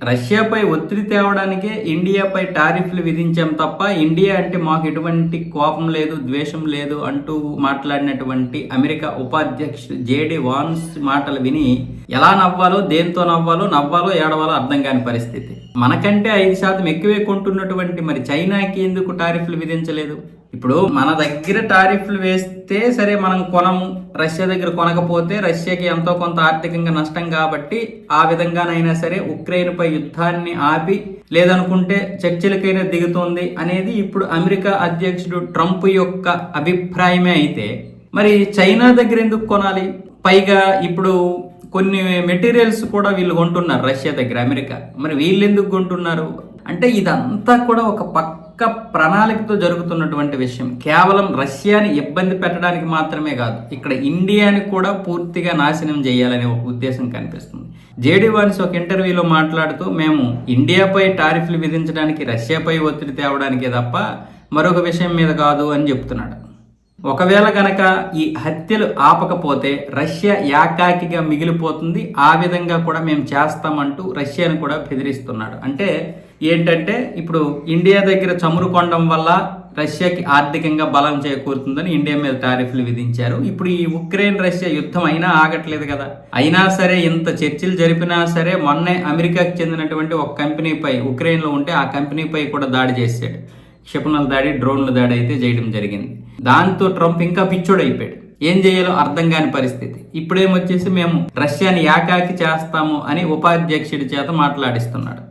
రష్యాపై ఒత్తిడి తేవడానికే ఇండియాపై టారిఫ్లు విధించాం తప్ప ఇండియా అంటే మాకు ఎటువంటి కోపం లేదు ద్వేషం లేదు అంటూ మాట్లాడినటువంటి అమెరికా ఉపాధ్యక్షుడు జేడి వాన్స్ మాటలు విని ఎలా నవ్వాలో దేంతో నవ్వాలో నవ్వాలో ఏడవాలో అర్థం కాని పరిస్థితి. మనకంటే ఐదు శాతం ఎక్కువే కొంటున్నటువంటి మరి చైనాకి ఎందుకు టారిఫ్లు విధించలేదు? ఇప్పుడు మన దగ్గర టారిఫ్లు వేస్తే సరే మనం కొనము. రష్యా దగ్గర కొనకపోతే రష్యాకి ఎంతో కొంత ఆర్థికంగా నష్టం కాబట్టి ఆ విధంగానైనా సరే ఉక్రెయిన్పై యుద్ధాన్ని ఆపి లేదనుకుంటే చర్చలకైనా దిగుతోంది అనేది ఇప్పుడు అమెరికా అధ్యక్షుడు ట్రంప్ యొక్క అభిప్రాయమే అయితే. మరి చైనా దగ్గర ఎందుకు కొనాలి? పైగా ఇప్పుడు కొన్ని మెటీరియల్స్ కూడా వీళ్ళు కొంటున్నారు రష్యా దగ్గర అమెరికా. మరి వీళ్ళు ఎందుకు కొంటున్నారు? అంటే ఇదంతా కూడా ఒక పక్క ప్రణాళికతో జరుగుతున్నటువంటి విషయం కేవలం రష్యాని ఇబ్బంది పెట్టడానికి మాత్రమే కాదు ఇక్కడ ఇండియాని కూడా పూర్తిగా నాశనం చేయాలనే ఒక ఉద్దేశం కనిపిస్తుంది. జేడీ వాన్స్ ఒక ఇంటర్వ్యూలో మాట్లాడుతూ మేము ఇండియాపై టారిఫ్లు విధించడానికి రష్యాపై ఒత్తిడి తేవడానికే తప్ప మరొక విషయం మీద కాదు అని చెప్తున్నాడు. ఒకవేళ గనక ఈ హత్యలు ఆపకపోతే రష్యా ఏకాకిగా మిగిలిపోతుంది. ఆ విధంగా కూడా మేము చేస్తామంటూ రష్యాను కూడా బెదిరిస్తున్నాడు. అంటే ఏంటంటే ఇప్పుడు ఇండియా దగ్గర చమురు కొనడం వల్ల రష్యాకి ఆర్థికంగా బలం చేకూరుతుందని ఇండియా మీద టారిఫ్లు విధించారు. ఇప్పుడు ఈ ఉక్రెయిన్ రష్యా యుద్ధం అయినా ఆగట్లేదు కదా. అయినా సరే ఇంత చర్చలు జరిపినా సరే మొన్నే అమెరికాకి చెందినటువంటి ఒక కంపెనీపై ఉక్రెయిన్లో ఉంటే ఆ కంపెనీపై కూడా దాడి చేశాడు. క్షిపణుల దాడి డ్రోన్ల దాడి అయితే చేయడం జరిగింది. దాంతో ట్రంప్ ఇంకా పిచ్చోడైపోయాడు. ఏం చేయాలో అర్థం కాని పరిస్థితి. ఇప్పుడేమొచ్చేసి మేము రష్యాని ఏకాకి చేస్తాము అని ఉపాధ్యక్షుడి చేత మాట్లాడిస్తున్నాడు.